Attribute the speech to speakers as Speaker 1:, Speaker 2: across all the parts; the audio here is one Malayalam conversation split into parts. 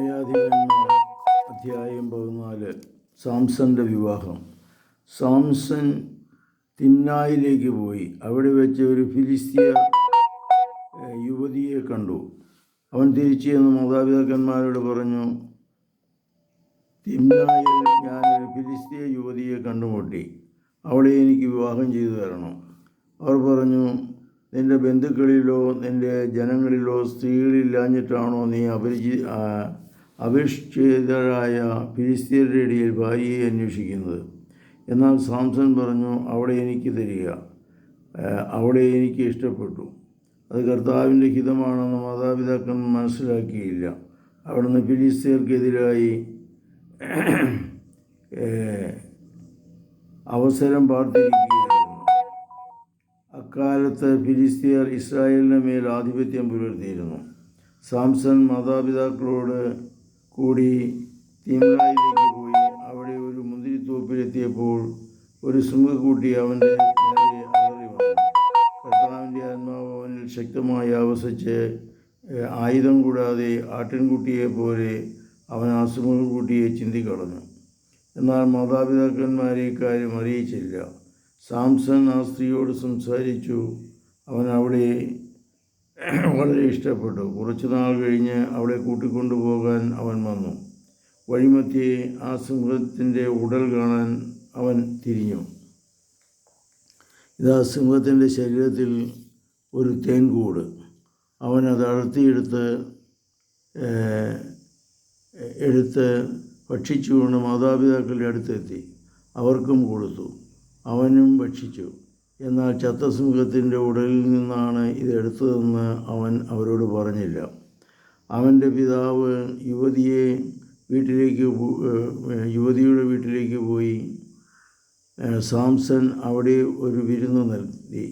Speaker 1: ന്യായാധിപന്മാർ അധ്യായം പതിനാല് സാംസന്റെ വിവാഹം. സാംസൺ തിമ്നായിലേക്ക് പോയി. അവിടെ വെച്ച് ഒരു ഫിലിസ്തീയ യുവതിയെ കണ്ടു. അവൻ തിരിച്ചു ചെന്ന് മാതാപിതാക്കന്മാരോട് പറഞ്ഞു തിംനായിൽ ഞാനൊരു ഫിലിസ്തീയ യുവതിയെ കണ്ടുമുട്ടി. അവളെ എനിക്ക് വിവാഹം ചെയ്തു തരണം. അവർ പറഞ്ഞു നിന്റെ ബന്ധുക്കളിലോ നിന്റെ ജനങ്ങളിലോ സ്ത്രീകളില്ലാഞ്ഞിട്ടാണോ നീ അപരിചി ആ, ഫിലിസ്തീനരുടെ ഇടയിൽ ഭാര്യയെ അന്വേഷിക്കുന്നത്. എന്നാൽ സാംസൺ പറഞ്ഞു അവിടെ എനിക്ക് തരിക. അവിടെ എനിക്ക് ഇഷ്ടപ്പെട്ടു. അത് കർത്താവിന്റെ ഹിതമാണെന്ന് മാതാപിതാക്കൾ മനസ്സിലാക്കിയില്ല. അവിടുന്ന് ഫിലിസ്തീനർക്കെതിരായി അവസരം പാർത്തിരിക്കുകയായിരുന്നു. അക്കാലത്ത് ഫിലിസ്തീയർ ഇസ്രായേലിന് മേൽ ആധിപത്യം പുലർത്തിയിരുന്നു. സാംസൺ മാതാപിതാക്കളോട് കൂടി തീമ്രായിലേക്ക് പോയി അവിടെ ഒരു മുന്തിരിത്തോപ്പിലെത്തിയപ്പോൾ ഒരു സിംഹക്കുട്ടി അവന്റെ കർത്താവിന്റെ ആത്മാവ് അവനിൽ ശക്തമായി ആവസിച്ച് ആയുധം കൂടാതെ ആട്ടിൻകുട്ടിയെ പോലെ അവൻ ആ സിംഹക്കുട്ടിയെ ചിന്തിക്കളഞ്ഞു. എന്നാൽ മാതാപിതാക്കന്മാരെ കാര്യം അറിയിച്ചില്ല. സാംസൺ ആ സ്ത്രീയോട് സംസാരിച്ചു അവൻ അവളെ വളരെ ഇഷ്ടപ്പെട്ടു. കുറച്ചു നാൾ കഴിഞ്ഞ് അവളെ കൂട്ടിക്കൊണ്ടുപോകാൻ അവൻ വന്നു. വഴിമത്തി ആ സിംഹത്തിന്റെ ഉടൽ കാണാൻ അവൻ തിരിഞ്ഞു. ഇതാ സിംഹത്തിന്റെ ശരീരത്തിൽ ഒരു തേൻകൂട്. അവൻ അത് അടർത്തിയെടുത്ത് ഏഹ്, എടുത്ത് ഭക്ഷിച്ചുകൊണ്ട് മാതാപിതാക്കളുടെ അടുത്തെത്തി. അവർക്കും കൊടുത്തു. അവനും ഭക്ഷിച്ചു. എന്നാൽ ചത്തസിംഹത്തിന്റെ ഉടലിൽ നിന്നാണ് ഇത് എടുത്തതെന്ന് അവൻ അവരോട് പറഞ്ഞില്ല. അവന്റെ പിതാവ് യുവതിയെ വീട്ടിലേക്ക് യുവതിയുടെ വീട്ടിലേക്ക് പോയി. സാംസൺ അവിടെ ഒരു വിരുന്ന് നൽകി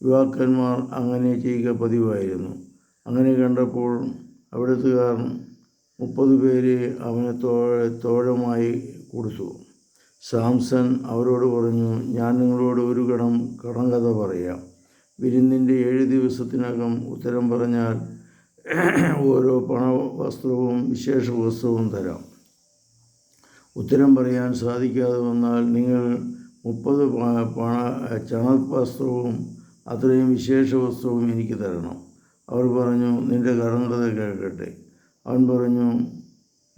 Speaker 1: യുവാക്കന്മാർ അങ്ങനെ ചെയ്യുക പതിവായിരുന്നു. അങ്ങനെ കണ്ടപ്പോൾ അവിടുത്തുകാർ മുപ്പത് പേരെ അവന് തോഴ തോഴമായി കൊടുത്തു. സാംസൺ അവരോട് പറഞ്ഞു ഞാൻ നിങ്ങളോട് ഒരു കടം കടങ്കഥ പറയാം. വിരുന്നിന്റെ ഏഴ് ദിവസത്തിനകം ഉത്തരം പറഞ്ഞാൽ ഓരോ പണ വസ്ത്രവും വിശേഷ വസ്ത്രവും തരാം. ഉത്തരം പറയാൻ സാധിക്കാതെ വന്നാൽ നിങ്ങൾ മുപ്പത് പണ ചണ വസ്ത്രവും അത്രയും വിശേഷ വസ്ത്രവും എനിക്ക് തരണം. അവർ പറഞ്ഞു നിന്റെ കടങ്കഥ കേൾക്കട്ടെ. അവൻ പറഞ്ഞു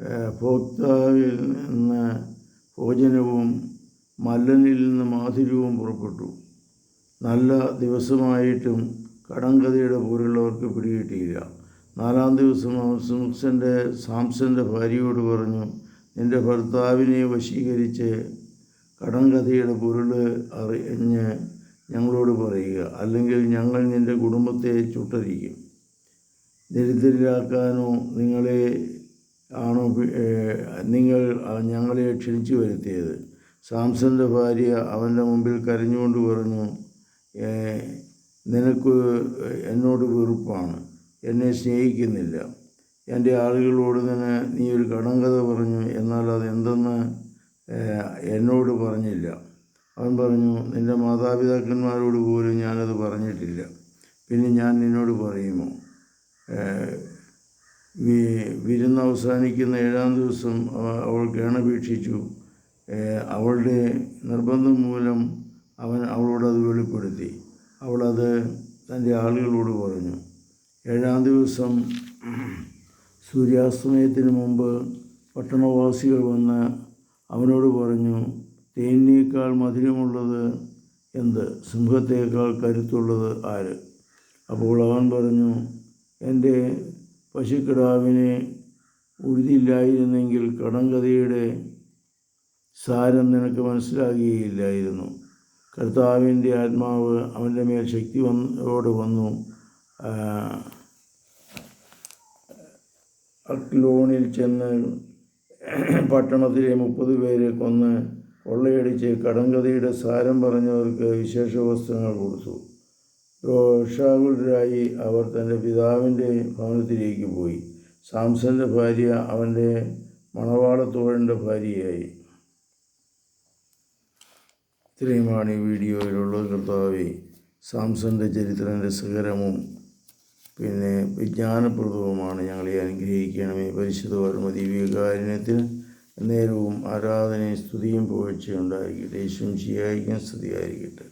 Speaker 1: "ഏഹ്, ഭോക്താവിൽ നിന്ന് ഭോജനവും മല്ലനിൽ നിന്ന് മാധുര്യവും പുറപ്പെട്ടു. നല്ല ദിവസമായിട്ടും കടങ്കഥയുടെ പോലുള്ളവർക്ക് പിടികിട്ടിയില്ല. നാലാം ദിവസം അവൻ സിംസന്റെ ഭാര്യയോട് പറഞ്ഞു നിന്റെ ഭർത്താവിനെ വശീകരിച്ച് കടങ്കഥയുടെ പൊരുൾ അറിഞ്ഞ് ഞങ്ങളോട് പറയുക. അല്ലെങ്കിൽ ഞങ്ങൾ നിന്റെ കുടുംബത്തെ ചുട്ടരിക്കും. ദരിദ്രരാക്കാനോ നിങ്ങളെ ആണോ നിങ്ങൾ ഞങ്ങളെ ക്ഷണിച്ചു വരുത്തിയത്? സാംസന്റെ ഭാര്യ അവന്റെ മുമ്പിൽ കരഞ്ഞുകൊണ്ട് പറഞ്ഞു "ഏഹ് നിനക്ക് എന്നോട് വെറുപ്പാണ്. എന്നെ സ്നേഹിക്കുന്നില്ല. എന്റെ ആളുകളോട് തന്നെ നീ ഒരു കടങ്കഥ പറഞ്ഞു എന്നാൽ അത് എന്തെന്ന് ഏഹ് എന്നോട് പറഞ്ഞില്ല. അവൻ പറഞ്ഞു നിന്റെ മാതാപിതാക്കന്മാരോട് പോലും ഞാനത് പറഞ്ഞിട്ടില്ല. പിന്നെ ഞാൻ നിന്നോട് പറയുമോ? അവസാനിക്കുന്ന ഏഴാം ദിവസം അവൾ കേണപേക്ഷിച്ചു അവളുടെ നിർബന്ധം മൂലം അവൻ അവളോട് അത് വെളിപ്പെടുത്തി. അവളത് തന്റെ ആളുകളോട് പറഞ്ഞു. ഏഴാം ദിവസം സൂര്യാസ്തമയത്തിന് മുമ്പ് പട്ടണവാസികൾ വന്ന് അവനോട് പറഞ്ഞു തേനേക്കാൾ മധുരമുള്ളത് എന്ത്? സിംഹത്തേക്കാൾ കരുത്തുള്ളത് ആര്? അപ്പോൾ അവൻ പറഞ്ഞു എന്റെ പശുക്കിടാവിനെ ഉഴുതില്ലായിരുന്നെങ്കിൽ കടങ്കഥയുടെ സാരം നിനക്ക് മനസ്സിലാകുകയില്ലായിരുന്നു. കർത്താവിന്റെ ആത്മാവ് അവന്റെ മേൽ ശക്തി വന്നോട് വന്നു. അക്ലോണിൽ ചെന്ന് പട്ടണത്തിലെ മുപ്പത് പേരെ കൊന്ന് കൊള്ളയടിച്ച് കടങ്കഥയുടെ സാരം പറഞ്ഞവർക്ക് വിശേഷ വസ്ത്രങ്ങൾ കൊടുത്തു. രോഷാകുലരായി അവർ തന്റെ പിതാവിന്റെ ഭവനത്തിലേക്ക് പോയി. സാംസന്റെ ഭാര്യ അവന്റെ മണവാളത്തോഴന്റെ ഭാര്യയായി. ഇത്രയുമാണ് ഈ വീഡിയോയിലുള്ളത് കർത്താവെ. സാംസന്റെ ചരിത്രം രസകരവും പിന്നെ വിജ്ഞാനപ്രദവുമാണ് ഞങ്ങളെ അനുഗ്രഹിക്കണമേ. പരിശുദ്ധ ഓർമ്മ ദിവ്യകാരുണ്യത്തിന് നേരവും ആരാധനയും സ്തുതിയും പുകഴ്ചയും യേശുവും യേശും ശിയായിരിക്കും സ്തുതിയായിരിക്കട്ടെ.